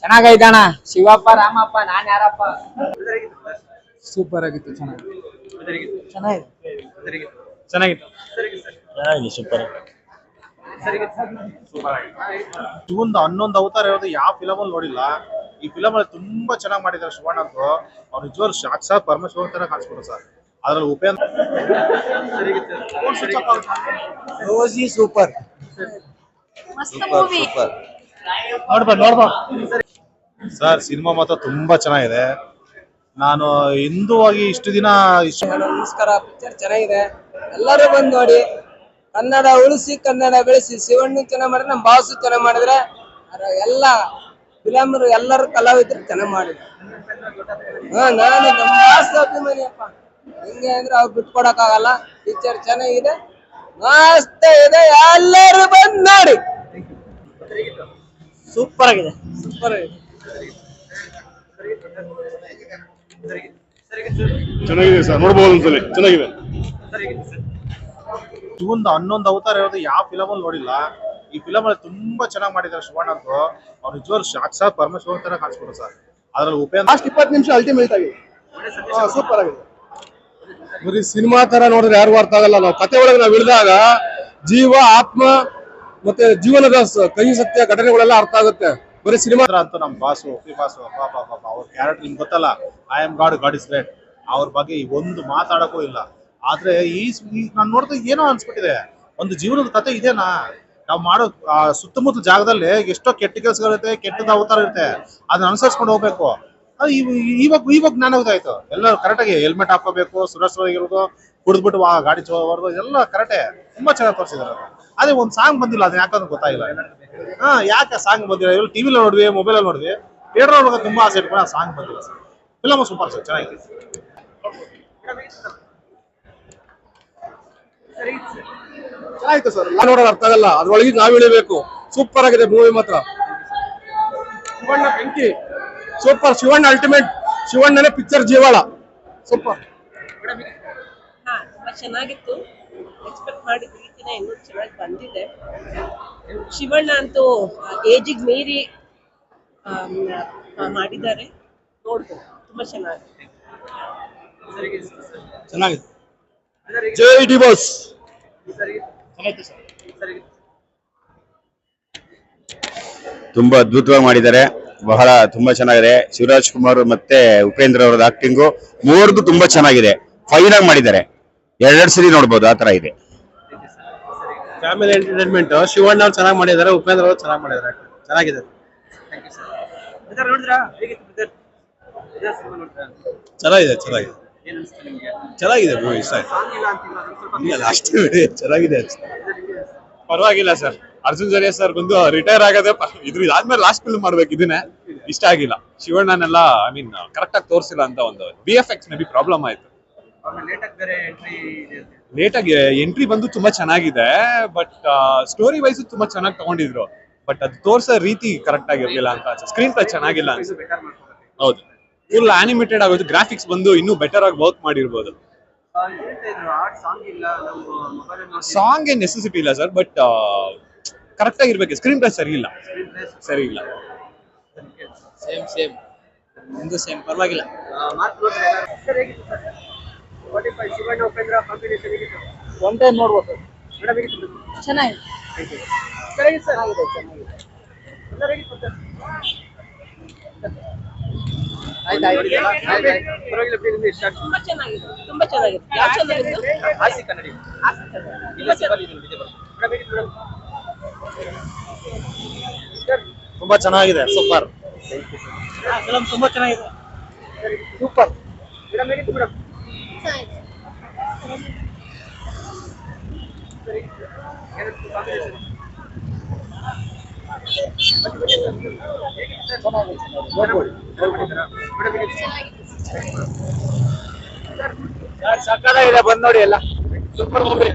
ಚೆನ್ನಾಗೈತಣ್ಣ ಶಿವಪ್ಪ ರಾಮಪ್ಪ ನಾನ್ ಯಾರಪ್ಪ? ಸೂಪರ್ ಆಗಿತ್ತು ಚೆನ್ನಾಗಿ ಚೆನ್ನಾಗಿದೆ ಚೆನ್ನಾಗಿತ್ತು. ಚೆನ್ನಾಗಿದೆ ಸೂಪರ್ ಇವೊಂದು ಹನ್ನೊಂದು ಅವತಾರ ಇರೋದು ಯಾವ ಫಿಲಮ್ ಅಲ್ಲಿ ನೋಡಿಲ್ಲ. ಈ ಫಿಲಮ್ ಅಲ್ಲಿ ತುಂಬಾ ಚೆನ್ನಾಗಿ ಮಾಡಿದ್ದಾರೆ ಶಿವಣ್ಣ ಅಂತ ಅವ್ರು ನಿಜವಾಗ್ಲೂ ಸಾಕ್ಷಾತ್ ಪರಮೇಶ್ವರ್ ತರ ಕಾಣಿಸ್ಕೊಡು ಸರ್. ಅದ್ರಲ್ಲಿ ಉಪೇಂದ್ರ ಸೂಪರ್ ಸೂಪರ್ ನೋಡ್ಬೋದು ನೋಡ್ಬೋದು ಸರ್ ಸಿನಿಮಾ ಮಾತ್ರ ತುಂಬಾ ಚೆನ್ನಾಗಿದೆ. ನಾನು ಹಿಂದುವಾಗಿ ಇಷ್ಟು ದಿನ ಇಷ್ಟು ನಮಸ್ಕಾರ. ಪಿಕ್ಚರ್ ಚೆನ್ನಾಗಿದೆ. ಎಲ್ಲರೂ ಬಂದು ನೋಡಿ. ಕನ್ನಡ ಉಳಿಸಿ ಕನ್ನಡ ಬೆಳೆಸಿ. ಶಿವಣ್ಣ ಚೆನ್ನಾಗಿ ಮಾಡಿದ್ರೆ ನಮ್ಮ ಬಾಸು ಚೆನ್ನಾಗಿ ಮಾಡಿದ್ರೆ ಎಲ್ಲ ಫಿಲಮ್ರು ಎಲ್ಲರೂ ಕಲಾವಿದ್ರು ಚೆನ್ನಾಗಿ ಮಾಡಿದ್ರು. ಹಾ ನಾನು ನಮ್ಮ ಬಾಸು ಅಭಿಮಾನಿಯಪ್ಪ ಹೆಂಗೆ ಅಂದ್ರೆ ಅವ್ರು ಬಿಟ್ಕೊಡಕ್ಕಾಗಲ್ಲ. ಪಿಕ್ಚರ್ ಚೆನ್ನಾಗಿದೆ. ಮಸ್ತ್ ಇದೆ. ಎಲ್ಲರೂ ಬಂದು ನೋಡಿ. ಸೂಪರ್ ಆಗಿದೆ. ಸೂಪರ್ ಆಗಿದೆ. ಚೆನ್ನಾಗಿದೆ ಸರ್ ನೋಡ್ಬೋದು ಒಂದ್ಸಲಿ. ಚೆನ್ನಾಗಿದೆ. ಒಂದು ಹನ್ನೊಂದು ಅವತಾರ ಇರೋದು ಯಾವ ಫಿಲಮ್ ಅಲ್ಲಿ ನೋಡಿಲ್ಲ. ಈ ಫಿಲಮ್ ಅಲ್ಲಿ ತುಂಬಾ ಚೆನ್ನಾಗಿ ಮಾಡಿದ್ದಾರೆ ಶಿವಣ್ಣ ಅಂತ ಅವ್ರು ನಿಜವಾಗ್ಲೂ ಸಾಕ್ಷಾತ್ ಪರಮೇಶ್ವರ್ ತರ ಕಾಣಿಸ್ಕೊಡು ಸರ್. ಅದ್ರಲ್ಲಿ ಉಪಯೋಗ ಲಾಸ್ಟ್ ಇಪ್ಪತ್ತು ನಿಮಿಷ ಅಲ್ಟಿಮೇಟ್ ಆಗಿದೆ. ಸೂಪರ್ ಆಗಿದೆ. ಬರೀ ಸಿನಿಮಾ ತರ ನೋಡಿದ್ರೆ ಯಾರಿಗೂ ಅರ್ಥ ಆಗಲ್ಲ. ನಾವು ಕತೆ ಒಳಗೆ ನಾವು ಇಳಿದಾಗ ಜೀವ ಆತ್ಮ ಮತ್ತೆ ಜೀವನದ ಕೈ ಸತ್ಯ ಘಟನೆಗಳೆಲ್ಲ ಅರ್ಥ ಆಗುತ್ತೆ. ಬರೀ ಸಿನಿಮಾ ಅಂತ ನಮ್ ಬಾಸು ಬಾಸು ಅವ್ರ ಕ್ಯಾರೆಕ್ಟರ್ ನಿಮ್ಗೆ ಗೊತ್ತಲ್ಲ? I am god god is great ಅವ್ರ ಬಗ್ಗೆ ಒಂದು ಮಾತಾಡಕ್ಕೂ ಇಲ್ಲ. ಆದ್ರೆ ಈ ನಾನು ನೋಡಿದ್ರೆ ಏನೋ ಅನ್ಸ್ಬಿಟ್ಟಿದೆ. ಒಂದು ಜೀವನದ ಕತೆ ಇದೇನಾ? ನಾವು ಮಾಡೋ ಸುತ್ತಮುತ್ತ ಜಾಗದಲ್ಲಿ ಎಷ್ಟೋ ಕೆಟ್ಟ ಕೆಲಸಗಳಿರುತ್ತೆ ಕೆಟ್ಟದ ಅವತಾರ ಇರುತ್ತೆ. ಅದನ್ನ ಅನುಸರಿಸ್ಕೊಂಡು ಹೋಗ್ಬೇಕು. ಇವಾಗ ಇವಾಗ ಜ್ಞಾನ ಗೊತ್ತಾಯ್ತು ಎಲ್ಲ ಕರೆಕ್ಟಾಗಿ ಹೆಲ್ಮೆಟ್ ಹಾಕೋಬೇಕು ಸುರಕ್ಷಿತವಾಗಿರೋದು ಕುಡಿದ್ಬಿಟ್ಟು ಗಾಡಿ ಚೋಬಾರ್ದು ಎಲ್ಲ ಕರೆಕ್ಟೇ ತುಂಬಾ ಚೆನ್ನಾಗಿ ತೋರಿಸಿದಾರೆ ಅದೇ ಒಂದು ಸಾಂಗ್ ಬಂದಿಲ್ಲ ಅದನ್ನ ಯಾಕಂದ್ರೆ ಗೊತ್ತಾಗಿಲ್ಲ. ಹಾ, ಯಾಕೆ ಸಾಂಗ್ ಬಂದಿಲ್ಲ? ಇವ್ರು ಟಿವಿಲಿ ನೋಡಿದ್ವಿ ಮೊಬೈಲ್ ಅಲ್ಲಿ ನೋಡಿದ್ವಿ. ಥಿಯೇಟರ್ ನೋಡುವಾಗ ತುಂಬಾ ಆಸೆ ಇಟ್ಕೊಂಡು ಸಾಂಗ್ ಬಂದಿಲ್ಲ ಸರ್ ಫಿಲಮ್ ಸೂಪರ್ ಸರ್ ಚೆನ್ನಾಗಿದೆ. ಚೆನ್ನಾಗಿತ್ತು ಸರ್ ನೋಡೋದು ಅರ್ಥ ಆಗಲ್ಲ. ಅದ್ರೊಳಗೆ ನಾವ್ ಇಳಿಬೇಕು ಸೂಪರ್ ಆಗಿದೆ ಮೂವಿ ಮಾತ್ರ. ಶಿವಣ್ಣ ಸೂಪರ್ ಶಿವಣ್ಣ ಅಲ್ಟಿಮೇಟ್ ಶಿವಣ್ಣನೇ ಪಿಕ್ಚರ್ ಜೀವಾಳ. ಸೂಪರ್ ಹಾ ತುಂಬಾ ಚೆನ್ನಾಗಿತ್ತು. ಎಕ್ಸ್ಪೆಕ್ಟ್ ಮಾಡಿದ ರೀತಿನೇ ಇನ್ನೂ ಚೆನ್ನಾಗಿ ಬಂದಿದೆ. ಶಿವಣ್ಣ ಅಂತೂ ಏಜಿಗೆ ಮೀರಿ ಮಾಡಿದ್ದಾರೆ. ನೋಡ್ಬೋದು ತುಂಬಾ ಚೆನ್ನಾಗಿದೆ. ಚೆನ್ನಾಗಿದೆ. ಜೈ ಡಿ ಬಾಸ್ ತುಂಬಾ ಅದ್ಭುತವಾಗಿ ಮಾಡಿದ್ದಾರೆ. ಬಹಳ ತುಂಬಾ ಚೆನ್ನಾಗಿದೆ. ಶಿವರಾಜ್ ಕುಮಾರ್ ಮತ್ತೆ ಉಪೇಂದ್ರ ಅವರದ ಆಕ್ಟಿಂಗು ಮೂವರದು ತುಂಬಾ ಚೆನ್ನಾಗಿದೆ. ಫೈನ್ ಆಗಿ ಮಾಡಿದ್ದಾರೆ. ಎರಡೆರಡು ಸರಿ ನೋಡ್ಬೋದು ಆ ತರ ಇದೆ. Family entertainment. ಶಿವಣ್ಣ ಅವ್ರು ಚೆನ್ನಾಗಿ ಮಾಡಿದ್ದಾರೆ ಉಪೇಂದ್ರ ಅವರು ಚೆನ್ನಾಗಿ ಮಾಡಿದ್ದಾರೆ. ಚೆನ್ನಾಗಿದೆ. ಚೆನ್ನಾಗಿದೆ ಚೆನ್ನಾಗಿದೆ. ಚೆನ್ನಾಗಿದೆ ಮೂವಿ ಇಷ್ಟ ಆಯ್ತು. ಚೆನ್ನಾಗಿದೆ. ಪರವಾಗಿಲ್ಲ ಸರ್ ಅರ್ಜುನ್ ಜರಿಯ ಸರ್ ಬಂದು ರಿಟೈರ್ ಆಗದೆ ಪ- ಇದ್ರ ಇದಾದ್ಮೇಲೆ ಲಾಸ್ಟ್ ಫಿಲ್ಮ್ ಮಾಡ್ಬೇಕು ಇದನ್ನೇ. ಇಷ್ಟ ಆಗಿಲ್ಲ. ಶಿವಣ್ಣನೆಲ್ಲ ಐ ಮೀನ್ ಕರೆಕ್ಟ್ ಆಗಿ ತೋರಿಸಿಲ್ಲ ಅಂತ ಒಂದು B F X maybe problem ಆಯ್ತು. ಲೇಟ್ ಆಗಿ ಎಂಟ್ರಿ ಬಂದು ತುಂಬಾ ಚೆನ್ನಾಗಿದೆ ಬಟ್ ಸ್ಟೋರಿ ವೈಸ್ ತುಂಬಾ ಚೆನ್ನಾಗಿ ತಗೊಂಡಿದ್ರು. ಬಟ್ ಅದು ತೋರ್ಸೋ ರೀತಿ ಕರೆಕ್ಟ್ ಆಗಿರ್ಲಿಲ್ಲ ಅಂತ ಅನ್ಸುತ್ತೆ. ಸ್ಕ್ರೀನ್ ಪ್ಲೇ ಚೆನ್ನಾಗಿಲ್ಲ ಅನ್ಸುತ್ತೆ. ಹೌದು. ಫುಲ್ ಆನಿಮೇಟೆಡ್ ಆಗೋದು ಗ್ರಾಫಿಕ್ಸ್ ಬಂದು ಇನ್ನೂ ಬೆಟರ್ ಆಗಿ ವರ್ಕ್ ಮಾಡಿರ್ಬೋದು. ಸಾಂಗ್ ಏನ್ ನೆಸೆಸಿಟಿ ಇಲ್ಲ ಸರ್ ಬಟ್ ಕರೆಕ್ಟ್ ಆಗಿರ್ಬೇಕು ಸ್ಕ್ರೀನ್ ಪ್ಲೇ ಸರಿ ಇಲ್ಲ. ಸರಿ ಇಲ್ಲ. ಸೇಮ್ ಸೇಮ್ ಒಂದು ಸೇಮ್ ಪರವಾಗಿಲ್ಲ. ಒನ್ ಟೈಮ್ ನೋಡ್ಬೋದು. ತುಂಬಾ ಚೆನ್ನಾಗಿದೆ ತುಂಬಾ ಚೆನ್ನಾಗಿದೆ. ಯಾವ ಚೆನ್ನಾಗಿತ್ತು? ತುಂಬಾ ಚೆನ್ನಾಗಿದೆ ತುಂಬಾ ಚೆನ್ನಾಗಿದೆ. ಸೂಪರ್ ಮೇಡಮ್ ಹೇಳಿ ಚೆನ್ನಾಗಿದೆ ಸಕ್ಕತ್ತಾಗಿದೆ ಬಂದ್ ನೋಡಿ ಎಲ್ಲ. Super movie